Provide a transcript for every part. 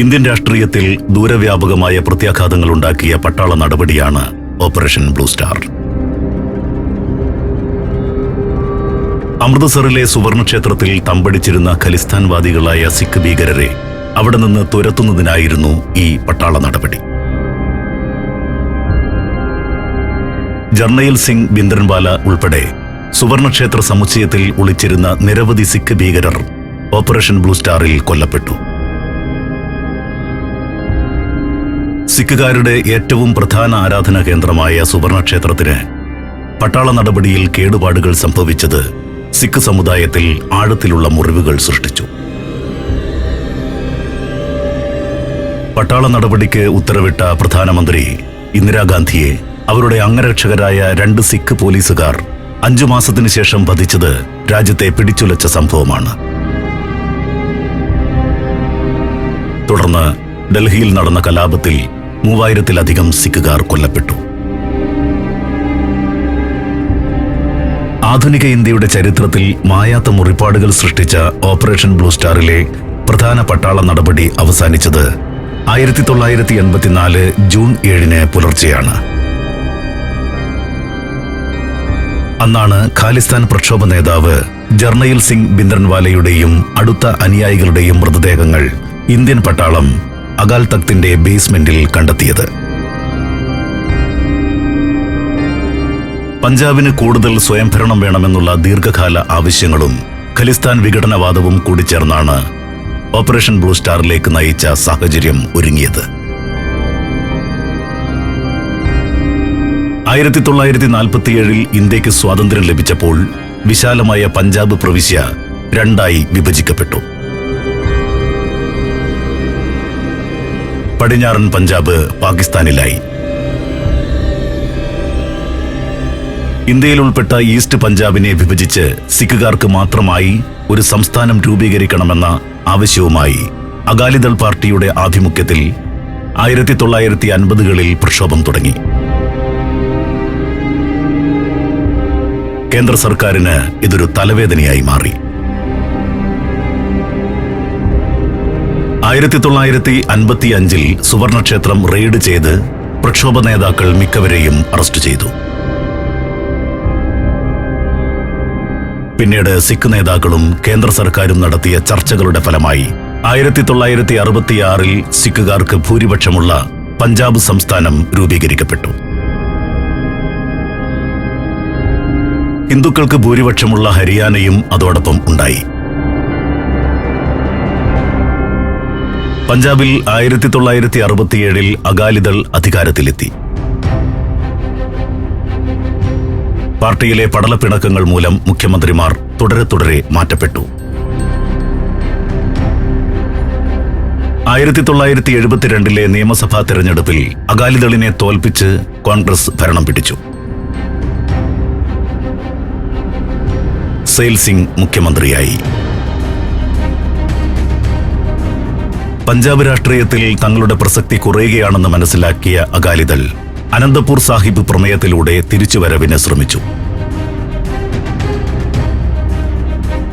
Indian രാഷ്ട്രീയത്തിൽ ദൂരവ്യാപകമായ പ്രത്യാഘാതങ്ങൾ ഉണ്ടാക്കിയ പട്ടാള നടപടിയാണ് ഓപ്പറേഷൻ ബ്ലൂ സ്റ്റാർ. അമൃത്സറിലെ സുവർണക്ഷേത്രത്തിൽ തമ്പടിച്ചിരുന്ന ഖലിസ്ഥാൻവാദികളായ സിഖ് ഭീകരരെ അവിടെ നിന്ന് തുരത്തുന്നതിനായിരുന്നു ഈ പട്ടാള നടപടി. ജർണയിൽ സിംഗ് ബിന്ദ്രൻവാല ഉൾപ്പെടെ സുവർണക്ഷേത്ര സമുച്ചയത്തിൽ ഒളിച്ചിരുന്ന നിരവധി സിഖ് ഭീകരർ ഓപ്പറേഷൻ ബ്ലൂ സ്റ്റാറിൽ കൊല്ലപ്പെട്ടു. സിഖുകാരുടെ ഏറ്റവും പ്രധാന ആരാധനാ കേന്ദ്രമായ സുവർണക്ഷേത്രത്തിന് പട്ടാള നടപടിയിൽ കേടുപാടുകൾ സംഭവിച്ചത് സിഖ് സമുദായത്തിൽ ആഴത്തിലുള്ള മുറിവുകൾ സൃഷ്ടിച്ചു. പട്ടാള നടപടിക്ക് ഉത്തരവിട്ട പ്രധാനമന്ത്രി ഇന്ദിരാഗാന്ധിയെ അവരുടെ അംഗരക്ഷകരായ രണ്ട് സിഖ് പോലീസുകാർ അഞ്ചു മാസത്തിനു ശേഷം വധിച്ചത് രാജ്യത്തെ പിടിച്ചുലച്ച സംഭവമാണ്. തുടർന്ന് ഡൽഹിയിൽ നടന്ന കലാപത്തിൽ മൂവായിരത്തിലധികം സിഖുകാർ കൊല്ലപ്പെട്ടു. ആധുനിക ഇന്ത്യയുടെ ചരിത്രത്തിൽ മായാത്ത മുറിപ്പാടുകൾ സൃഷ്ടിച്ച ഓപ്പറേഷൻ ബ്ലൂ സ്റ്റാറിലെ പ്രധാന പട്ടാള നടപടി അവസാനിച്ചത് ആയിരത്തി തൊള്ളായിരത്തി എൺപത്തിനാല് ജൂൺ ഏഴിന് പുലർച്ചെയാണ്. അന്നാണ് ഖാലിസ്ഥാൻ പ്രക്ഷോഭ നേതാവ് ജർണയിൽ സിംഗ് ബിന്ദ്രൻവാലയുടെയും അടുത്ത അനുയായികളുടെയും മൃതദേഹങ്ങൾ ഇന്ത്യൻ പട്ടാളം അകാൽ തക്തിന്റെ ബേസ്മെന്റിൽ കണ്ടെത്തിയത്. പഞ്ചാബിന് കൂടുതൽ സ്വയംഭരണം വേണമെന്നുള്ള ദീർഘകാല ആവശ്യങ്ങളും ഖലിസ്ഥാൻ വിഘടനവാദവും കൂടി ചേർന്നാണ് ഓപ്പറേഷൻ ബ്ലൂ സ്റ്റാറിലേക്ക് നയിച്ച സാഹചര്യം ഒരുങ്ങിയത്. ആയിരത്തി തൊള്ളായിരത്തി നാൽപ്പത്തിയേഴിൽ ഇന്ത്യയ്ക്ക് സ്വാതന്ത്ര്യം ലഭിച്ചപ്പോൾ വിശാലമായ പഞ്ചാബ് പ്രവിശ്യ രണ്ടായി വിഭജിക്കപ്പെട്ടു. പടിഞ്ഞാറൻ പഞ്ചാബ് പാകിസ്ഥാനിലായി. ഇന്ത്യയിൽ ഉൾപ്പെട്ട ഈസ്റ്റ് പഞ്ചാബിനെ വിഭജിച്ച് സിഖുകാർക്ക് മാത്രമായി ഒരു സംസ്ഥാനം രൂപീകരിക്കണമെന്ന ആവശ്യവുമായി അകാലിദൾ പാർട്ടിയുടെ ആഭിമുഖ്യത്തിൽ ആയിരത്തി തൊള്ളായിരത്തി അൻപതുകളിൽ പ്രക്ഷോഭം തുടങ്ങി. കേന്ദ്ര സർക്കാരിന് ഇതൊരു തലവേദനയായി മാറി. ആയിരത്തി തൊള്ളായിരത്തി അൻപത്തി അഞ്ചിൽ സുവർണക്ഷേത്രം റെയ്ഡ് ചെയ്ത് പ്രക്ഷോഭ നേതാക്കൾ മിക്കവരെയും അറസ്റ്റ് ചെയ്തു. പിന്നീട് സിഖ് നേതാക്കളും കേന്ദ്ര സർക്കാരും നടത്തിയ ചർച്ചകളുടെ ഫലമായി ആയിരത്തി തൊള്ളായിരത്തി അറുപത്തിയാറിൽ സിഖുകാർക്ക് ഭൂരിപക്ഷമുള്ള പഞ്ചാബ് സംസ്ഥാനം രൂപീകരിക്കപ്പെട്ടു. ഹിന്ദുക്കൾക്ക് ഭൂരിപക്ഷമുള്ള ഹരിയാനയും അതോടൊപ്പം ഉണ്ടായി. പഞ്ചാബിൽ ആയിരത്തി തൊള്ളായിരത്തി അറുപത്തിയേഴിൽ അകാലിദൾ അധികാരത്തിലെത്തി. പാർട്ടിയിലെ പടലപ്പിണക്കങ്ങൾ മൂലം മുഖ്യമന്ത്രിമാർ തുടരെ തുടരെ മാറ്റപ്പെട്ടു. ആയിരത്തി തൊള്ളായിരത്തി എഴുപത്തിരണ്ടിലെ നിയമസഭാ തെരഞ്ഞെടുപ്പിൽ അകാലിദളിനെ തോൽപ്പിച്ച് കോൺഗ്രസ് ഭരണം പിടിച്ചു. സെയിൽ സിംഗ് മുഖ്യമന്ത്രിയായി. പഞ്ചാബ് രാഷ്ട്രീയത്തിൽ തങ്ങളുടെ പ്രസക്തി കുറയുകയാണെന്ന് മനസ്സിലാക്കിയ അകാലിദൾ അനന്തപൂർ സാഹിബ് പ്രമേയത്തിലൂടെ തിരിച്ചുവരവിന് ശ്രമിച്ചു.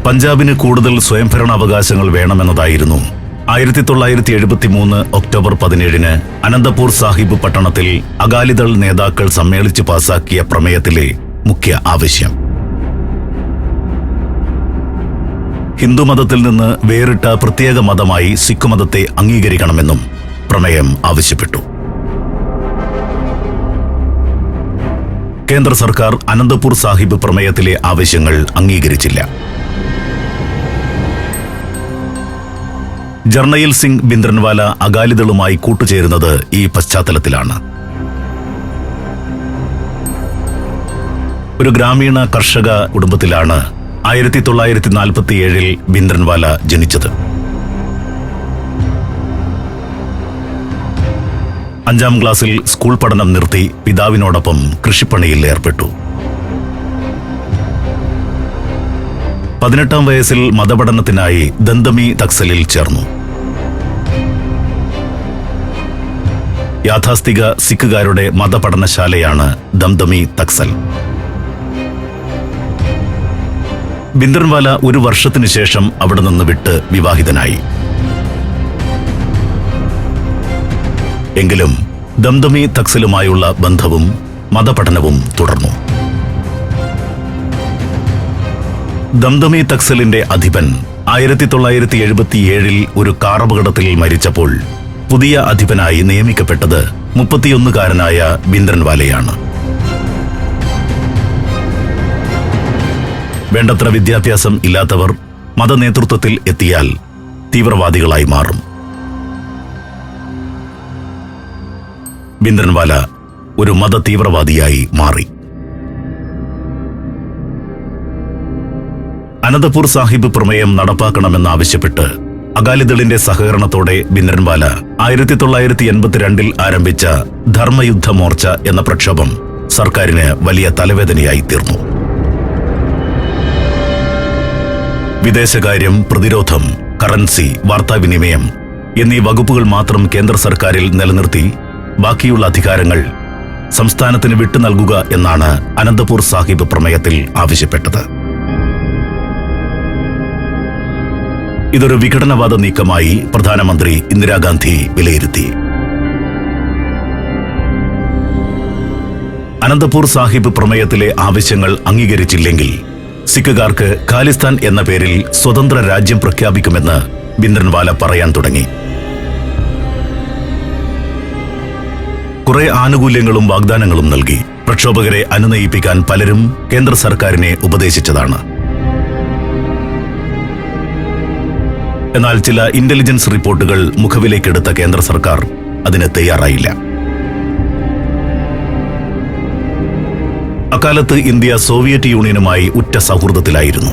പഞ്ചാബിന് കൂടുതൽ സ്വയംഭരണ അവകാശങ്ങൾ വേണമെന്നതായിരുന്നു. ആയിരത്തി തൊള്ളായിരത്തി എഴുപത്തി മൂന്ന് ഒക്ടോബർ പതിനേഴിന് അനന്തപൂർ സാഹിബ് പട്ടണത്തിൽ അകാലിദൾ നേതാക്കൾ സമ്മേളിച്ച് പാസാക്കിയ പ്രമേയത്തിലെ മുഖ്യ ആവശ്യം. ഹിന്ദുമതത്തിൽ നിന്ന് വേറിട്ട പ്രത്യേക മതമായി സിഖ് മതത്തെ അംഗീകരിക്കണമെന്നും പ്രമേയം ആവശ്യപ്പെട്ടു. കേന്ദ്ര സർക്കാർ അനന്തപൂർ സാഹിബ് പ്രമേയത്തിലെ ആവശ്യങ്ങൾ അംഗീകരിച്ചില്ല. ജർണയിൽ സിംഗ് ബിന്ദ്രൻവാല അകാലിദളുമായി കൂട്ടുചേരുന്നത് ഈ പശ്ചാത്തലത്തിലാണ്. ഒരു ഗ്രാമീണ കർഷക കുടുംബത്തിലാണ് ആയിരത്തി തൊള്ളായിരത്തി നാൽപ്പത്തിയേഴിൽ ബിന്ദ്രൻവാല ജനിച്ചത്. അഞ്ചാം ക്ലാസ്സിൽ സ്കൂൾ പഠനം നിർത്തി പിതാവിനോടൊപ്പം കൃഷിപ്പണിയിൽ ഏർപ്പെട്ടു. പതിനെട്ടാം വയസ്സിൽ മതപഠനത്തിനായി ദന്തമി തക്സലിൽ ചേർന്നു. യാഥാസ്ഥിക സിഖുകാരുടെ മതപഠനശാലയാണ് ദന്തമി തക്സൽ. ബിന്ദർവാല ഒരു വർഷത്തിനു ശേഷം അവിടെ നിന്ന് വിട്ട് വിവാഹിതനായി. എങ്കിലും ദംദമി തക്സലുമായുള്ള ബന്ധവും മതപഠനവും തുടർന്നു. ദംദമി തക്സലിന്റെ അധിപൻ ആയിരത്തി തൊള്ളായിരത്തി എഴുപത്തിയേഴിൽ ഒരു കാറപകടത്തിൽ മരിച്ചപ്പോൾ പുതിയ അധിപനായി നിയമിക്കപ്പെട്ടത് മുപ്പത്തിയൊന്നുകാരനായ ബിന്ദ്രൻവാലയാണ് വേണ്ടത്ര വിദ്യാഭ്യാസം ഇല്ലാത്തവർ മതനേതൃത്വത്തിൽ എത്തിയാൽ തീവ്രവാദികളായി മാറും. ബിന്ദ്രൻവാല ഒരു മത തീവ്രവാദിയായി മാറി. അനന്തപൂർ സാഹിബ് പ്രമേയം നടപ്പാക്കണമെന്നാവശ്യപ്പെട്ട് അകാലിദളിന്റെ സഹകരണത്തോടെ ബിന്ദ്രൻവാല ആയിരത്തി തൊള്ളായിരത്തി എൺപത്തിരണ്ടിൽ ആരംഭിച്ച ധർമ്മയുദ്ധ മോർച്ച എന്ന പ്രക്ഷോഭം സർക്കാരിന് വലിയ തലവേദനയായി തീർന്നു. വിദേശകാര്യം പ്രതിരോധം കറൻസി വാർത്താവിനിമയം എന്നീ വകുപ്പുകൾ മാത്രം കേന്ദ്ര സർക്കാരിൽ നിലനിർത്തി ബാക്കിയുള്ള അധികാരങ്ങൾ സംസ്ഥാനത്തിന് വിട്ടു നൽകുക എന്നാണ് അനന്തപൂർ സാഹിബ് പ്രമേയത്തിൽ ആവശ്യപ്പെട്ടത്. ഇതൊരു വിഘടനവാദ നീക്കമായി പ്രധാനമന്ത്രി ഇന്ദിരാഗാന്ധി വിലയിരുത്തി. അനന്തപൂർ സാഹിബ് പ്രമേയത്തിലെ ആവശ്യങ്ങൾ അംഗീകരിച്ചില്ലെങ്കിൽ സിഖുകാർക്ക് ഖാലിസ്ഥാൻ എന്ന പേരിൽ സ്വതന്ത്ര രാജ്യം പ്രഖ്യാപിക്കുമെന്ന് ബിന്ദ്രൻവാല പറയാൻ തുടങ്ങി. കുറെ ആനുകൂല്യങ്ങളും വാഗ്ദാനങ്ങളും നൽകി പ്രക്ഷോഭകരെ അനുനയിപ്പിക്കാൻ പലരും കേന്ദ്ര സർക്കാരിനെ ഉപദേശിച്ചതാണ്. എന്നാൽ ചില ഇന്റലിജൻസ് റിപ്പോർട്ടുകൾ മുഖവിലേക്കെടുത്ത കേന്ദ്ര സർക്കാർ അതിന് തയ്യാറായില്ല. അക്കാലത്ത് ഇന്ത്യ സോവിയറ്റ് യൂണിയനുമായി ഉറ്റ സൗഹൃദത്തിലായിരുന്നു.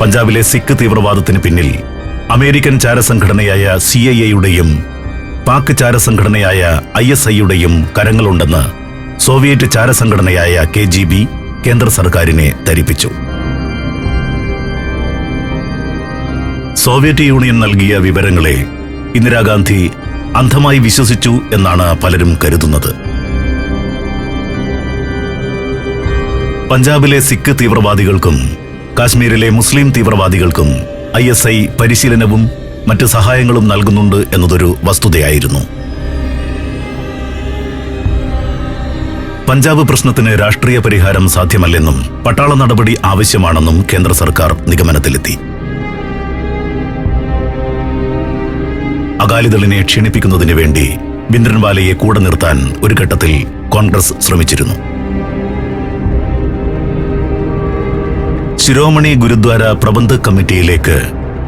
പഞ്ചാബിലെ സിഖ് തീവ്രവാദത്തിന് പിന്നിൽ അമേരിക്കൻ ചാരസംഘടനയായ സി ഐ എയുടെയും പാക് ചാരസംഘടനയായ ഐ എസ് ഐയുടെയും കരങ്ങളുണ്ടെന്ന് സോവിയറ്റ് ചാരസംഘടനയായ കെ ജി ബി കേന്ദ്ര സർക്കാരിനെ ധരിപ്പിച്ചു. സോവിയറ്റ് യൂണിയൻ നൽകിയ വിവരങ്ങളെ ഇന്ദിരാഗാന്ധി അന്ധമായി വിശ്വസിച്ചു എന്നാണ് പലരും കരുതുന്നത്. പഞ്ചാബിലെ സിഖ് തീവ്രവാദികൾക്കും കാശ്മീരിലെ മുസ്ലിം തീവ്രവാദികൾക്കും ഐ എസ് ഐ പരിശീലനവും മറ്റ് സഹായങ്ങളും നൽകുന്നുണ്ട് എന്നതൊരു വസ്തുതയായിരുന്നു. പഞ്ചാബ് പ്രശ്നത്തിന് രാഷ്ട്രീയ പരിഹാരം സാധ്യമല്ലെന്നും പട്ടാള നടപടി ആവശ്യമാണെന്നും കേന്ദ്ര സർക്കാർ നിഗമനത്തിലെത്തി. അകാലിദളിനെ ക്ഷീണിപ്പിക്കുന്നതിന് വേണ്ടി ബിന്ദ്രൻവാലയെ കൂടെ നിർത്താൻ ഒരു ഘട്ടത്തിൽ കോൺഗ്രസ് ശ്രമിച്ചിരുന്നു. ശിരോമണി ഗുരുദ്വാര പ്രബന്ധ കമ്മിറ്റിയിലേക്ക്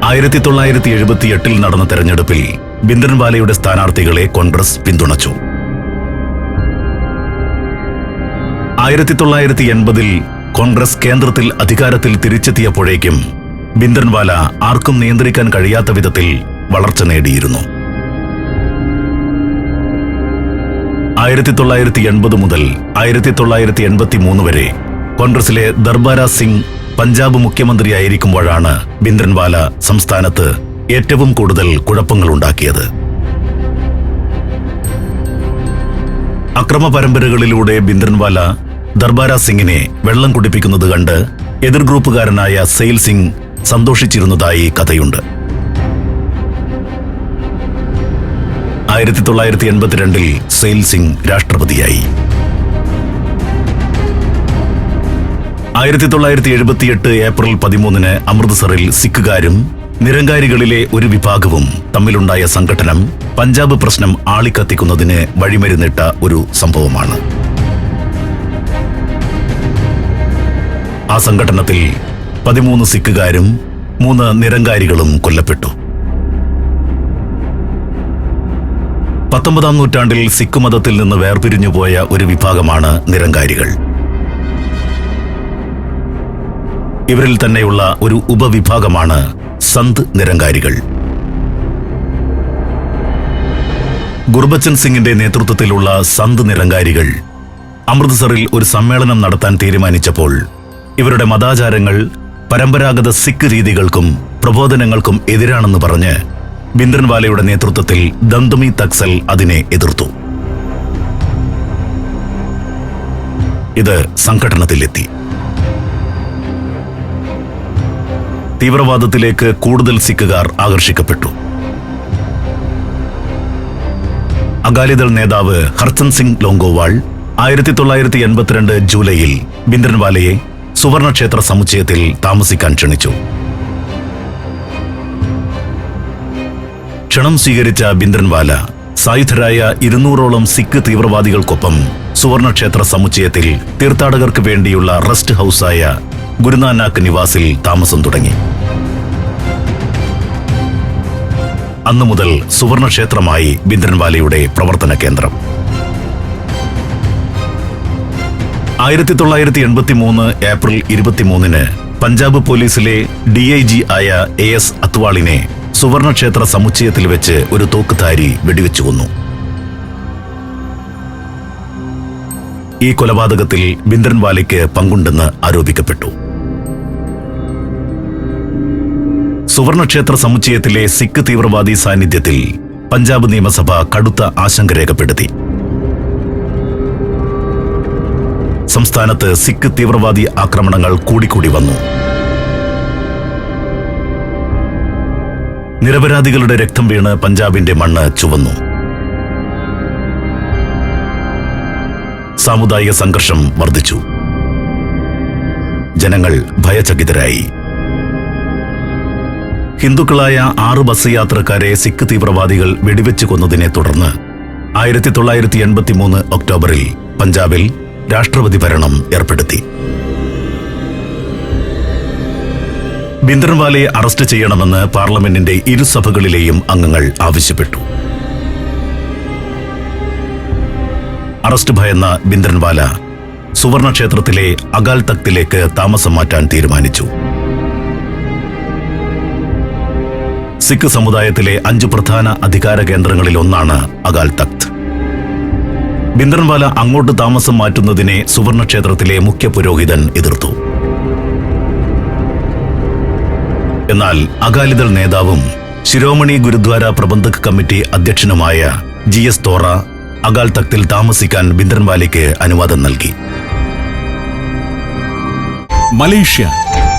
ആയിരത്തി തൊള്ളായിരത്തി എഴുപത്തിയെട്ടിൽ നടന്ന തെരഞ്ഞെടുപ്പിൽ ബിന്ദൻവാലയുടെ സ്ഥാനാർത്ഥികളെ കോൺഗ്രസ് പിന്തുണച്ചു. ആയിരത്തി തൊള്ളായിരത്തി എൺപതിൽ കോൺഗ്രസ് കേന്ദ്രത്തിൽ അധികാരത്തിൽ തിരിച്ചെത്തിയപ്പോഴേക്കും ബിന്ദൻവാല ആർക്കും നിയന്ത്രിക്കാൻ കഴിയാത്ത വിധത്തിൽ വളർച്ച നേടിയിരുന്നു. ആയിരത്തി തൊള്ളായിരത്തി എൺപത് മുതൽ ആയിരത്തി തൊള്ളായിരത്തി എൺപത്തി മൂന്ന് വരെ കോൺഗ്രസിലെ ദർബാര സിംഗ് പഞ്ചാബ് മുഖ്യമന്ത്രിയായിരിക്കുമ്പോഴാണ് ബിന്ദ്രൻവാല സംസ്ഥാനത്ത് ഏറ്റവും കൂടുതൽ കുഴപ്പങ്ങളുണ്ടാക്കിയത്. അക്രമ പരമ്പരകളിലൂടെ ബിന്ദ്രൻവാല ദർബാര സിംഗിനെ വെള്ളം കുടിപ്പിക്കുന്നത് കണ്ട് എതിർ ഗ്രൂപ്പുകാരനായ സെയിൽ സിംഗ് സന്തോഷിച്ചിരുന്നതായി കഥയുണ്ട്. ആയിരത്തി തൊള്ളായിരത്തി എൺപത്തിരണ്ടിൽ സെയിൽ സിംഗ് രാഷ്ട്രപതിയായി. ആയിരത്തി തൊള്ളായിരത്തി എഴുപത്തിയെട്ട് ഏപ്രിൽ പതിമൂന്നിന് അമൃത്സറിൽ സിഖുകാരും നിരങ്കാരികളിലെ ഒരു വിഭാഗവും തമ്മിലുണ്ടായ സംഘടനം പഞ്ചാബ് പ്രശ്നം ആളിക്കത്തിക്കുന്നതിന് വഴിമരുന്നിട്ട ഒരു സംഭവമാണ്. ആ സംഘടനത്തിൽ പതിമൂന്ന് സിഖുകാരും മൂന്ന് നിരങ്കാരികളും കൊല്ലപ്പെട്ടു. പത്തൊമ്പതാം നൂറ്റാണ്ടിൽ സിഖ് മതത്തിൽ നിന്ന് വേർപിരിഞ്ഞുപോയ ഒരു വിഭാഗമാണ് നിരങ്കാരികൾ. ഇവരിൽ തന്നെയുള്ള ഒരു ഉപവിഭാഗമാണ് സന്ത് നിരങ്കാരികൾ. ഗുർബച്ചൻ സിംഗിന്റെ നേതൃത്വത്തിലുള്ള സന്ത് നിരങ്കാരികൾ അമൃത്സറിൽ ഒരു സമ്മേളനം നടത്താൻ തീരുമാനിച്ചപ്പോൾ ഇവരുടെ മതാചാരങ്ങൾ പരമ്പരാഗത സിഖ് രീതികൾക്കും പ്രബോധനങ്ങൾക്കും എതിരാണെന്ന് പറഞ്ഞ് ബിന്ദ്രൻവാലയുടെ നേതൃത്വത്തിൽ ദന്തുമി തക്സൽ അതിനെ എതിർത്തു. ഇത് സംഘടനത്തിലെത്തി. തീവ്രവാദത്തിലേക്ക് കൂടുതൽ സിഖുകാർ ആകർഷിക്കപ്പെട്ടു. അകാലിദൾ നേതാവ് ഹർചന്ദ് സിംഗ് ലോങ്കോവാൾ ആയിരത്തി തൊള്ളായിരത്തി എൺപത്തിരണ്ട് ജൂലൈയിൽ ബിന്ദ്രൻവാലയെ സുവർണക്ഷേത്ര സമുച്ചയത്തിൽ താമസിക്കാൻ ക്ഷണിച്ചു. ക്ഷണം സ്വീകരിച്ച ബിന്ദ്രൻവാല സായുധരായ ഇരുന്നൂറോളം സിഖ് തീവ്രവാദികൾക്കൊപ്പം സുവർണക്ഷേത്ര സമുച്ചയത്തിൽ തീർത്ഥാടകർക്ക് വേണ്ടിയുള്ള റെസ്റ്റ് ഹൌസായ ഗുരുനാനാക്ക് നിവാസിൽ താമസം തുടങ്ങി. അന്നു മുതൽ സുവർണക്ഷേത്രമായി ബിന്ദ്രൻവാലയുടെ പ്രവർത്തന കേന്ദ്രം. ആയിരത്തി തൊള്ളായിരത്തി എൺപത്തി മൂന്ന് ഏപ്രിൽ ഇരുപത്തിമൂന്നിന് പഞ്ചാബ് പോലീസിലെ ഡി ഐ ജി ആയ എ എസ് അത്വാളിനെ സുവർണക്ഷേത്ര സമുച്ചയത്തിൽ വെച്ച് ഒരു തോക്കുധാരി വെടിവെച്ചു കൊന്നു. ഈ കൊലപാതകത്തിൽ ബിന്ദ്രൻവാലയ്ക്ക് പങ്കുണ്ടെന്ന് ആരോപിക്കപ്പെട്ടു. സുവർണക്ഷേത്ര സമുച്ചയത്തിലെ സിഖ് തീവ്രവാദി സാന്നിധ്യത്തിൽ പഞ്ചാബ് നിയമസഭ കടുത്ത ആശങ്ക രേഖപ്പെടുത്തി. സംസ്ഥാനത്ത് സിഖ് തീവ്രവാദി ആക്രമണങ്ങൾ കൂടിക്കൂടി വന്നു. നിരപരാധികളുടെ രക്തം വീണ് പഞ്ചാബിന്റെ മണ്ണ് ചുവന്നു. സാമുദായിക സംഘർഷം വർദ്ധിച്ചു. ജനങ്ങൾ ഭയചകിതരായി. ഹിന്ദുക്കളായ ആറ് ബസ് യാത്രക്കാരെ സിഖ് തീവ്രവാദികൾ വെടിവെച്ച് കൊന്നതിനെ തുടർന്ന് ആയിരത്തി തൊള്ളായിരത്തി എൺപത്തി മൂന്ന് ഒക്ടോബറിൽ പഞ്ചാബിൽ രാഷ്ട്രപതി ഭരണം ഏർപ്പെടുത്തി. ബിന്ദ്രൻവാലയെ അറസ്റ്റ് ചെയ്യണമെന്ന് പാർലമെന്റിന്റെ ഇരുസഭകളിലെയും അംഗങ്ങൾ ആവശ്യപ്പെട്ടു. അറസ്റ്റ് ഭയന്ന ബിന്ദ്രൻവാല സുവർണക്ഷേത്രത്തിലെ അകാൽ തക്തിലേക്ക് താമസം മാറ്റാൻ തീരുമാനിച്ചു. സിഖ് സമുദായത്തിലെ അഞ്ച് പ്രധാന അധികാര കേന്ദ്രങ്ങളിൽ ഒന്നാണ് അകാൽ തഖ്ത്. ബിന്ദ്രൻവാല അങ്ങോട്ട് താമസം മാറ്റുന്നതിനെ സുവർണക്ഷേത്രത്തിലെ മുഖ്യ പുരോഹിതൻ എതിർത്തു. എന്നാൽ അകാലിദൾ നേതാവും ശിരോമണി ഗുരുദ്വാര പ്രബന്ധക് കമ്മിറ്റി അധ്യക്ഷനുമായ ജി എസ് തോറ അകാൽ തഖ്തിൽ താമസിക്കാൻ ബിന്ദ്രൻവാലയ്ക്ക് അനുവാദം നൽകി. Malaysia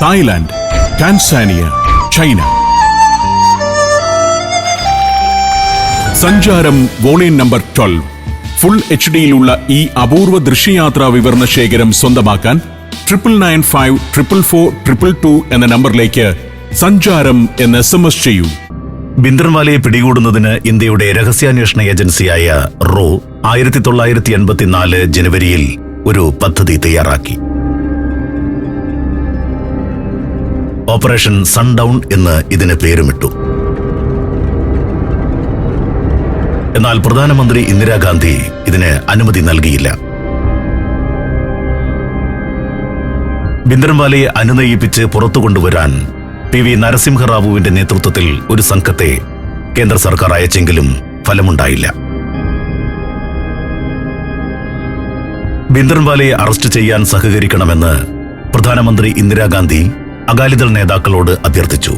Thailand Tanzania China Sancharam volume number twelve. Full H ഡിയിലുള്ള ഈ അപൂർവ ദൃശ്യയാത്രാ വിവരണ ശേഖരം സ്വന്തമാക്കാൻ triple nine five triple four triple two എന്ന നമ്പറിലേക്ക് സഞ്ചാരം എന്ന് എസ് എം എസ് ചെയ്യൂ. ബിന്ദ്രൻവാലയെ പിടികൂടുന്നതിന് ഇന്ത്യയുടെ രഹസ്യാന്വേഷണ ഏജൻസിയായ റോ ആയിരത്തി തൊള്ളായിരത്തി എൺപത്തിനാല് ജനുവരിയിൽ ഒരു പദ്ധതി തയ്യാറാക്കി. ഓപ്പറേഷൻ സൺഡൗൺ എന്ന് ഇതിന് പേരുമിട്ടു. എന്നാൽ പ്രധാനമന്ത്രി ഇന്ദിരാഗാന്ധി ഇതിന് അനുമതി നൽകിയില്ല. ബിന്ദ്രൻവാലയെ അനുനയിപ്പിച്ച് പുറത്തു കൊണ്ടുവരാൻ പി വി നരസിംഹറാവുവിന്റെ നേതൃത്വത്തിൽ ഒരു സംഘത്തെ കേന്ദ്ര സർക്കാർ അയച്ചെങ്കിലും ഫലമുണ്ടായില്ല. ബിന്ദ്രൻവാലയെ അറസ്റ്റ് ചെയ്യാൻ സഹകരിക്കണമെന്ന് പ്രധാനമന്ത്രി ഇന്ദിരാഗാന്ധി അകാലിദൾ നേതാക്കളോട് അഭ്യർത്ഥിച്ചു.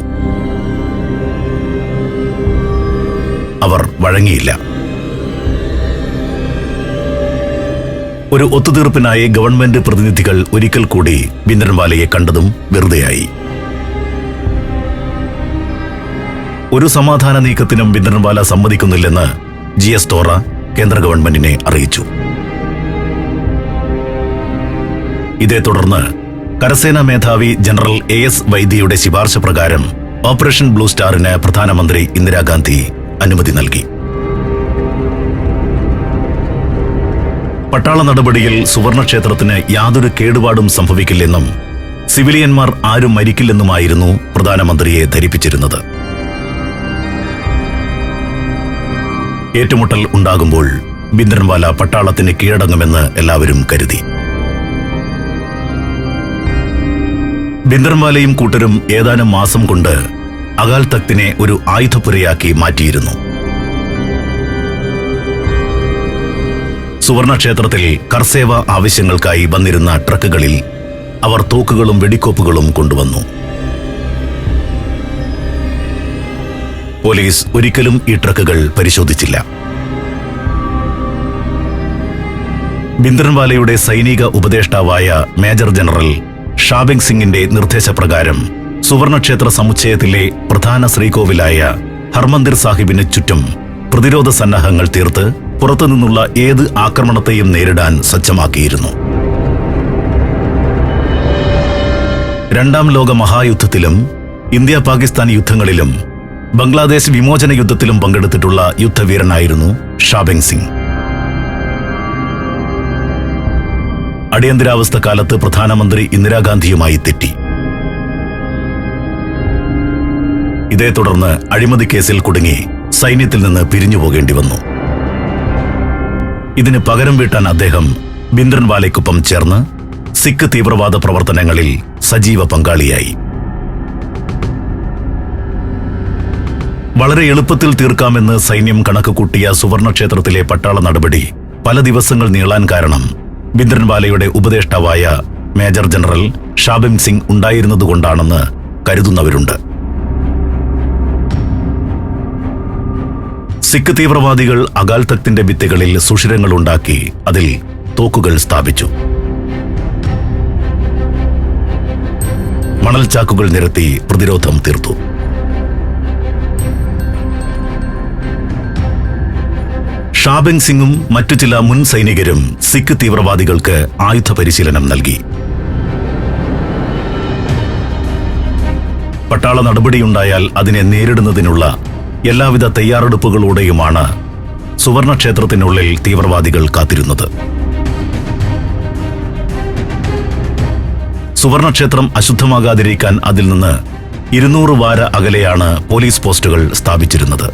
അവർ വഴങ്ങിയില്ല. ഒരു ഒത്തുതീർപ്പിനായി ഗവൺമെന്റ് പ്രതിനിധികൾ ഒരിക്കൽ കൂടി ബിന്ദ്രൻവാലയെ കണ്ടതും വെറുതെയായി. ഒരു സമാധാന നീക്കത്തിനും ബിന്ദ്രൻവാല സമ്മതിക്കുന്നില്ലെന്ന് ജി എസ് തോറ കേന്ദ്ര ഗവൺമെന്റിനെ അറിയിച്ചു. ഇതേ തുടർന്ന് കരസേനാ മേധാവി ജനറൽ എ എസ് വൈദ്യയുടെ ശിപാർശ പ്രകാരം ഓപ്പറേഷൻ ബ്ലൂ സ്റ്റാറിന് പ്രധാനമന്ത്രി ഇന്ദിരാഗാന്ധി അനുമതി നൽകി. പട്ടാള നടപടിയിൽ സുവർണക്ഷേത്രത്തിന് യാതൊരു കേടുപാടും സംഭവിക്കില്ലെന്നും സിവിലിയന്മാർ ആരും മരിക്കില്ലെന്നുമായിരുന്നു പ്രധാനമന്ത്രിയെ ധരിപ്പിച്ചിരുന്നത്. ഏറ്റുമുട്ടൽ ഉണ്ടാകുമ്പോൾ ബിന്ദ്രൻവാല പട്ടാളത്തിന് കീഴടങ്ങുമെന്ന് എല്ലാവരും കരുതി. ബിന്ദ്രൻവാലയും കൂട്ടരും ഏതാനും മാസം കൊണ്ട് അകാൽ തക്തിനെ ഒരു ആയുധപ്പുരയാക്കി മാറ്റിയിരുന്നു. സുവർണക്ഷേത്രത്തിൽ കർസേവ ആവശ്യങ്ങൾക്കായി വന്നിരുന്ന ട്രക്കുകളിൽ അവർ തോക്കുകളും വെടിക്കോപ്പുകളും കൊണ്ടുവന്നു. പോലീസ് ഒരിക്കലും ഈ ട്രക്കുകൾ പരിശോധിച്ചില്ല. ബിന്ദ്രൻവാലയുടെ സൈനിക ഉപദേഷ്ടാവായ മേജർ ജനറൽ ഷാബിംഗ് സിംഗിന്റെ നിർദ്ദേശപ്രകാരം സുവർണക്ഷേത്ര സമുച്ചയത്തിലെ പ്രധാന ശ്രീകോവിലായ ഹർമന്ദിർ സാഹിബിന് ചുറ്റും പ്രതിരോധ സന്നാഹങ്ങൾ തീർത്ത് പുറത്തുനിന്നുള്ള ഏത് ആക്രമണത്തെയും നേരിടാൻ സജ്ജമാക്കിയിരുന്നു. രണ്ടാം ലോക മഹായുദ്ധത്തിലും ഇന്ത്യ പാകിസ്ഥാൻ യുദ്ധങ്ങളിലും ബംഗ്ലാദേശ് വിമോചന യുദ്ധത്തിലും പങ്കെടുത്തിട്ടുള്ള യുദ്ധവീരനായിരുന്നു ഷാബെങ് സിംഗ്. അടിയന്തരാവസ്ഥ കാലത്ത് പ്രധാനമന്ത്രി ഇന്ദിരാഗാന്ധിയുമായി തെറ്റി. ഇതേ തുടർന്ന് അഴിമതി കേസിൽ കുടുങ്ങി സൈന്യത്തിൽ നിന്ന് പിരിഞ്ഞു പോകേണ്ടി വന്നു. ഇതിന് പകരം വീട്ടാൻ അദ്ദേഹം ബിന്ദ്രൻവാലയ്ക്കൊപ്പം ചേർന്ന് സിഖ് തീവ്രവാദ പ്രവർത്തനങ്ങളിൽ സജീവ പങ്കാളിയായി. വളരെ എളുപ്പത്തിൽ തീർക്കാമെന്ന് സൈന്യം കണക്ക് കൂട്ടിയ സുവർണക്ഷേത്രത്തിലെ പട്ടാള നടപടി പല ദിവസങ്ങൾ നീളാൻ കാരണം ബിന്ദ്രൻവാലയുടെ ഉപദേഷ്ടാവായ മേജർ ജനറൽ ഷാബിം സിംഗ് ഉണ്ടായിരുന്നതുകൊണ്ടാണെന്ന് കരുതുന്നവരുണ്ട്. സിഖ് തീവ്രവാദികൾ അകാൽ തക്തിന്റെ ഭിത്തികളിൽ സുഷിരങ്ങൾ ഉണ്ടാക്കി അതിൽ തോക്കുകൾ സ്ഥാപിച്ചു. മണൽച്ചാക്കുകൾ നിരത്തി പ്രതിരോധം തീർത്തു. ഷാബെങ് സിംഗും മറ്റു ചില മുൻ സൈനികരും സിഖ് തീവ്രവാദികൾക്ക് ആയുധ പരിശീലനം നൽകി. പട്ടാള നടപടിയുണ്ടായാൽ അതിനെ നേരിടുന്നതിനുള്ള എല്ലാവിധ തയ്യാറെടുപ്പുകളോടെയുമാണ് സുവർണക്ഷേത്രത്തിനുള്ളിൽ തീവ്രവാദികൾ കാത്തിരുന്നത്. സുവർണക്ഷേത്രം അശുദ്ധമാകാതിരിക്കാൻ അതിൽ നിന്ന് ഇരുന്നൂറ് വാര അകലെയാണ് പോലീസ് പോസ്റ്റുകൾ സ്ഥാപിച്ചിരുന്നത്.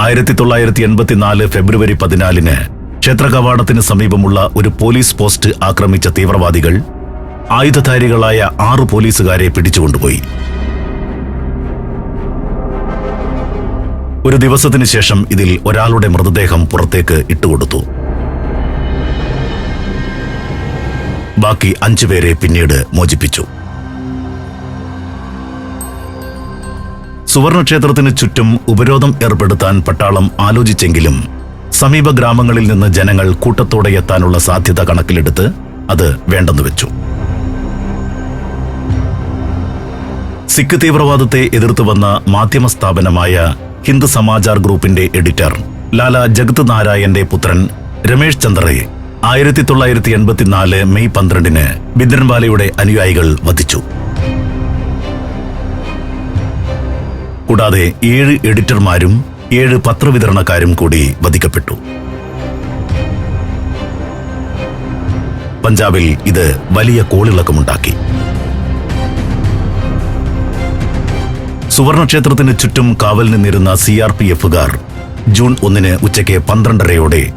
ആയിരത്തി തൊള്ളായിരത്തി എൺപത്തിനാല് ഫെബ്രുവരി പതിനാലിന് ക്ഷേത്ര കവാടത്തിന് സമീപമുള്ള ഒരു പോലീസ് പോസ്റ്റ് ആക്രമിച്ച തീവ്രവാദികൾ ആയുധധാരികളായ ആറു പോലീസുകാരെ പിടിച്ചുകൊണ്ടുപോയി. ഒരു ദിവസത്തിനു ശേഷം ഇതിൽ ഒരാളുടെ മൃതദേഹം പുറത്തേക്ക് ഇട്ടുകൊടുത്തു. ബാക്കി അഞ്ചുപേരെ പിന്നീട് മോചിപ്പിച്ചു. സുവർണക്ഷേത്രത്തിന് ചുറ്റും ഉപരോധം ഏർപ്പെടുത്താൻ പട്ടാളം ആലോചിച്ചെങ്കിലും സമീപ ഗ്രാമങ്ങളിൽ നിന്ന് ജനങ്ങൾ കൂട്ടത്തോടെ എത്താനുള്ള സാധ്യത കണക്കിലെടുത്ത് അത് വേണ്ടെന്ന് വെച്ചു. സിഖ് തീവ്രവാദത്തെ എതിർത്തു വന്ന മാധ്യമ സ്ഥാപനമായ ഹിന്ദു സമാചാർ ഗ്രൂപ്പിന്റെ എഡിറ്റർ ലാല ജഗത് നാരായന്റെ പുത്രൻ രമേശ് ചന്ദ്രയെ ആയിരത്തി തൊള്ളായിരത്തി എൺപത്തിനാല് മെയ് പന്ത്രണ്ടിന് ബിന്ദ്രൻവാലയുടെ അനുയായികൾ വധിച്ചു. കൂടാതെ ഏഴ് എഡിറ്റർമാരും ഏഴ് പത്രവിതരണക്കാരും കൂടി വധിക്കപ്പെട്ടു. പഞ്ചാബിൽ ഇത് വലിയ കോളിളക്കമുണ്ടാക്കി. സുവർണക്ഷേത്രത്തിന് ചുറ്റും കാവൽ നിന്നിരുന്ന സി ആർ പി എഫുകാർ ജൂൺ ഒന്നിന് ഉച്ചയ്ക്ക് പന്ത്രണ്ടരയോടെ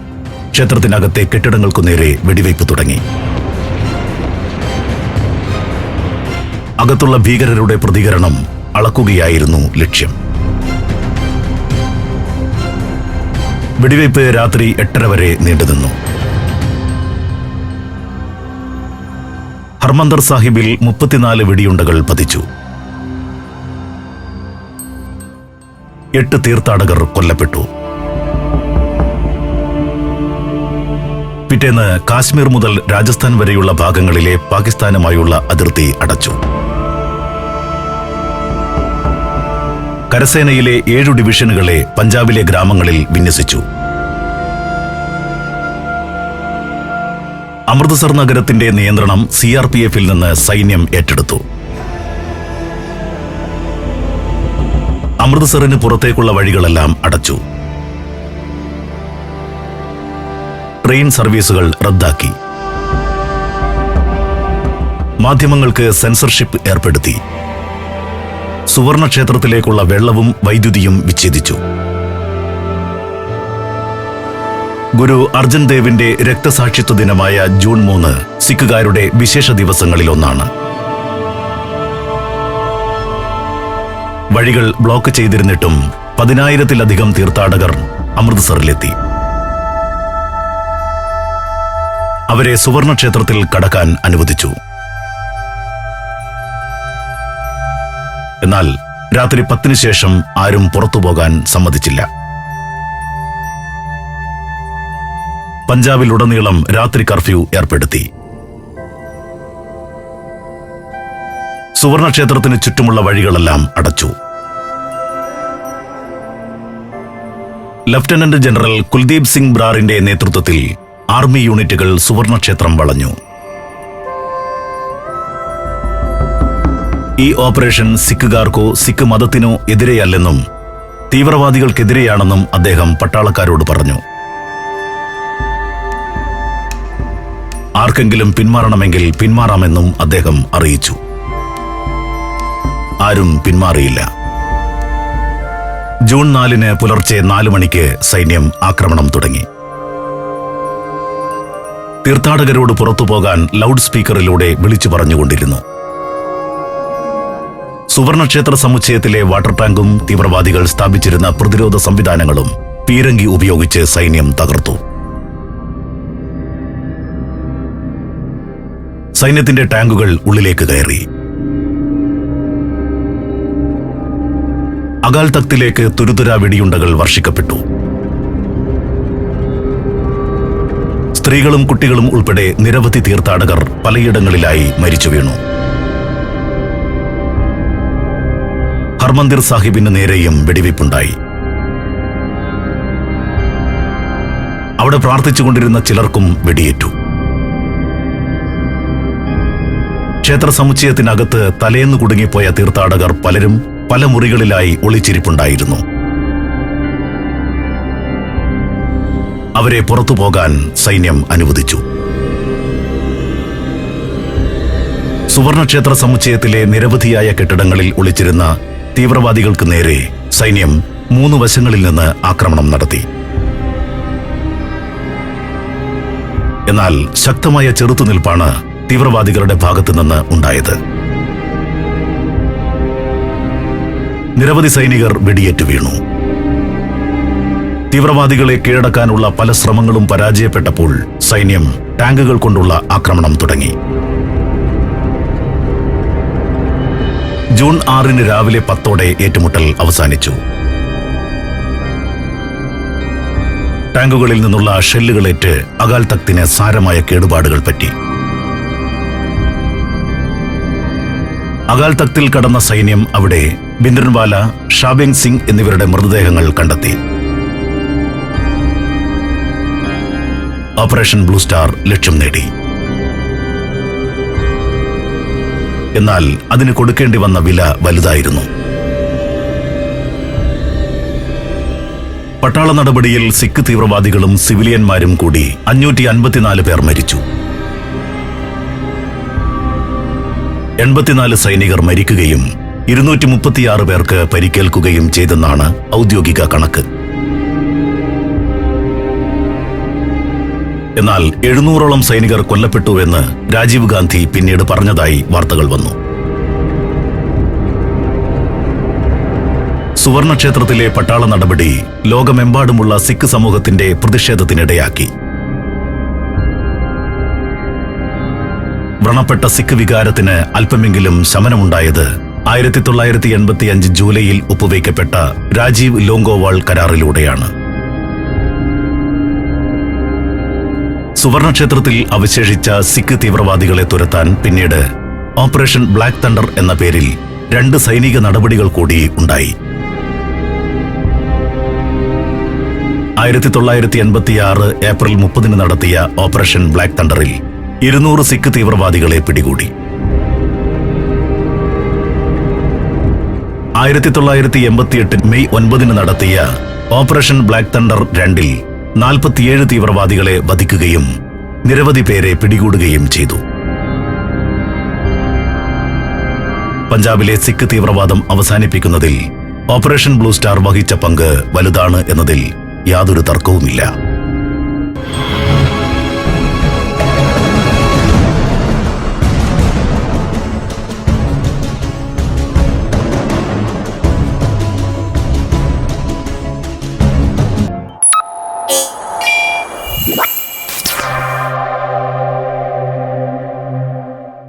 ക്ഷേത്രത്തിനകത്തെ കെട്ടിടങ്ങൾക്കു നേരെ വെടിവയ്പ് തുടങ്ങി. അകത്തുള്ള ഭീകരരുടെ പ്രതികരണം അളക്കുകയായിരുന്നു ലക്ഷ്യം. വെടിവയ്പ് രാത്രി എട്ടര വരെ നീണ്ടുനിന്നു. ഹർമന്ദർ സാഹിബിൽ മുപ്പത്തിനാല് വെടിയുണ്ടകൾ പതിച്ചു. എട്ട് തീർത്ഥാടകർ കൊല്ലപ്പെട്ടു. പിറ്റേന്ന് കാശ്മീർ മുതൽ രാജസ്ഥാൻ വരെയുള്ള ഭാഗങ്ങളിലെ പാകിസ്ഥാനുമായുള്ള അതിർത്തി അടച്ചു. കരസേനയിലെ ഏഴു ഡിവിഷനുകളെ പഞ്ചാബിലെ ഗ്രാമങ്ങളിൽ വിന്യസിച്ചു. അമൃത്സർ നഗരത്തിന്റെ നിയന്ത്രണം സി ആർ പി എഫിൽ നിന്ന് സൈന്യം ഏറ്റെടുത്തു. അമൃത്സറിന് പുറത്തേക്കുള്ള വഴികളെല്ലാം അടച്ചു. ട്രെയിൻ സർവീസുകൾ റദ്ദാക്കി. മാധ്യമങ്ങൾക്ക് സെൻസർഷിപ്പ് ഏർപ്പെടുത്തി. സുവർണക്ഷേത്രത്തിലേക്കുള്ള വെള്ളവും വൈദ്യുതിയും വിച്ഛേദിച്ചു. ഗുരു അർജൻ ദേവിന്റെ രക്തസാക്ഷിത്വ ദിനമായ ജൂൺ മൂന്ന് സിഖുകാരുടെ വിശേഷ ദിവസങ്ങളിലൊന്നാണ്. വഴികൾ ബ്ലോക്ക് ചെയ്തിരുന്നിട്ടും പതിനായിരത്തിലധികം തീർത്ഥാടകർ അമൃത്സറിലെത്തി. അവരെ സുവർണക്ഷേത്രത്തിൽ കടക്കാൻ അനുവദിച്ചു. എന്നാൽ രാത്രി പത്തിനു ശേഷം ആരും പുറത്തു പോകാൻ സമ്മതിച്ചില്ല. പഞ്ചാബിലുടനീളം രാത്രി കർഫ്യൂ ഏർപ്പെടുത്തി. സുവർണക്ഷേത്രത്തിന് ചുറ്റുമുള്ള വഴികളെല്ലാം അടച്ചു. ലഫ്റ്റനന്റ് ജനറൽ കുൽദീപ് സിംഗ് ബ്രാറിന്റെ നേതൃത്വത്തിൽ ആർമി യൂണിറ്റുകൾ സുവർണക്ഷേത്രം വളഞ്ഞു. ഈ ഓപ്പറേഷൻ സിഖുകാർക്കോ സിഖ് മതത്തിനോ എതിരെയല്ലെന്നും തീവ്രവാദികൾക്കെതിരെയാണെന്നും അദ്ദേഹം പട്ടാളക്കാരോട് പറഞ്ഞു. ആർക്കെങ്കിലും പിന്മാറണമെങ്കിൽ പിന്മാറാമെന്നും അദ്ദേഹം അറിയിച്ചു. ആരും പിന്മാറിയില്ല. ജൂൺ നാലിന് പുലർച്ചെ നാലു മണിക്ക് സൈന്യം ആക്രമണം തുടങ്ങി. തീർത്ഥാടകരോട് പുറത്തു പോകാൻ ലൗഡ് സ്പീക്കറിലൂടെ വിളിച്ചു പറഞ്ഞുകൊണ്ടിരുന്നു. സുവർണക്ഷേത്ര സമുച്ചയത്തിലെ വാട്ടർ ടാങ്കും തീവ്രവാദികൾ സ്ഥാപിച്ചിരുന്ന പ്രതിരോധ സംവിധാനങ്ങളും പീരങ്കി ഉപയോഗിച്ച് സൈന്യം തകർത്തു. സൈന്യത്തിന്റെ ടാങ്കുകൾ ഉള്ളിലേക്ക് കയറി. അകാൽ തക്തിലേക്ക് തുരുതുരാ വെടിയുണ്ടകൾ വർഷിക്കപ്പെട്ടു. സ്ത്രീകളും കുട്ടികളും ഉൾപ്പെടെ നിരവധി തീർത്ഥാടകർ പലയിടങ്ങളിലായി മരിച്ചു വീണു. ഹർമന്ദിർ സാഹിബിന് നേരെയും വെടിവയ്പുണ്ടായി. അവിടെ പ്രാർത്ഥിച്ചുകൊണ്ടിരുന്ന ചിലർക്കും വെടിയേറ്റു. ക്ഷേത്ര സമുച്ചയത്തിനകത്ത് തലേന്ന് കുടുങ്ങിപ്പോയ തീർത്ഥാടകർ പലരും പല മുറികളിലായി ഒളിച്ചിരിപ്പുണ്ടായിരുന്നു. അവരെ പുറത്തു പോകാൻ സൈന്യം അനുവദിച്ചു. സുവർണക്ഷേത്ര സമുച്ചയത്തിലെ നിരവധിയായ കെട്ടിടങ്ങളിൽ ഒളിച്ചിരുന്ന തീവ്രവാദികൾക്ക് നേരെ സൈന്യം മൂന്ന് വശങ്ങളിൽ നിന്ന് ആക്രമണം നടത്തി. എന്നാൽ ശക്തമായ ചെറുത്തുനിൽപ്പാണ് തീവ്രവാദികളുടെ ഭാഗത്തു നിന്ന് ഉണ്ടായത്. നിരവധി സൈനികർ വെടിയേറ്റു വീണു. തീവ്രവാദികളെ കീഴടക്കാനുള്ള പല ശ്രമങ്ങളും പരാജയപ്പെട്ടപ്പോൾ സൈന്യം ടാങ്കുകൾ കൊണ്ടുള്ള ആക്രമണം തുടങ്ങി. ജൂൺ ആറിന് രാവിലെ പത്തോടെ ഏറ്റുമുട്ടൽ അവസാനിച്ചു. ടാങ്കുകളിൽ നിന്നുള്ള ഷെല്ലുകളേറ്റ് അകാൽ തക്തിന് സാരമായ കേടുപാടുകൾ പറ്റി. അകാൽ തക്തിൽ കടന്ന സൈന്യം അവിടെ ബിന്ദ്രൻവാല ഷാബെങ് സിംഗ് എന്നിവരുടെ മൃതദേഹങ്ങൾ കണ്ടെത്തി. ഓപ്പറേഷൻ ബ്ലൂ സ്റ്റാർ ലക്ഷ്യം നേടി. എന്നാൽ അതിന് കൊടുക്കേണ്ടി വന്ന വില വലുതായിരുന്നു. പട്ടാള നടപടിയിൽ സിഖ് തീവ്രവാദികളും സിവിലിയന്മാരും കൂടി അഞ്ഞൂറ്റി അൻപത്തിനാല് പേർ മരിച്ചു. എൺപത്തിനാല് സൈനികർ മരിക്കുകയും ഇരുന്നൂറ്റി മുപ്പത്തിയാറ് പേർക്ക് പരിക്കേൽക്കുകയും ചെയ്തെന്നാണ് ഔദ്യോഗിക കണക്ക്. എന്നാൽ എഴുന്നൂറോളം സൈനികർ കൊല്ലപ്പെട്ടുവെന്ന് രാജീവ് ഗാന്ധി പിന്നീട് പറഞ്ഞതായി വാർത്തകൾ വന്നു. സുവർണക്ഷേത്രത്തിലെ പട്ടാള നടപടി ലോകമെമ്പാടുമുള്ള സിഖ് സമൂഹത്തിന്റെ പ്രതിഷേധത്തിനിടയാക്കി. വ്രണപ്പെട്ട സിഖ് വികാരത്തിന് അല്പമെങ്കിലും ശമനമുണ്ടായത് ആയിരത്തി തൊള്ളായിരത്തി എൺപത്തി അഞ്ച് ജൂലൈയിൽ ഒപ്പുവയ്ക്കപ്പെട്ട രാജീവ് ലോങ്കോവാൾ കരാറിലൂടെയാണ്. സുവർണക്ഷേത്രത്തിൽ അവശേഷിച്ച സിഖ് തീവ്രവാദികളെ തുരത്താൻ പിന്നീട് ഓപ്പറേഷൻ ബ്ലാക്ക് തണ്ടർ എന്ന പേരിൽ രണ്ട് സൈനിക നടപടികൾ കൂടി ഉണ്ടായി. ആയിരത്തി തൊള്ളായിരത്തി എൺപത്തിയാറ് ഏപ്രിൽ മുപ്പതിന് നടത്തിയ ഓപ്പറേഷൻ ബ്ലാക്ക് തണ്ടറിൽ ഇരുന്നൂറ് സിഖ് തീവ്രവാദികളെ പിടികൂടി. ആയിരത്തി തൊള്ളായിരത്തി എൺപത്തിയെട്ട് മെയ് ഒൻപതിന് നടത്തിയ ഓപ്പറേഷൻ ബ്ലാക്ക് തണ്ടർ രണ്ടിൽ നാൽപ്പത്തിയേഴ് തീവ്രവാദികളെ വധിക്കുകയും നിരവധി പേരെ പിടികൂടുകയും ചെയ്തു. പഞ്ചാബിലെ സിഖ് തീവ്രവാദം അവസാനിപ്പിക്കുന്നതിൽ ഓപ്പറേഷൻ ബ്ലൂ സ്റ്റാർ വഹിച്ച പങ്ക് വലുതാണ് എന്നതിൽ യാതൊരു തർക്കവുമില്ല.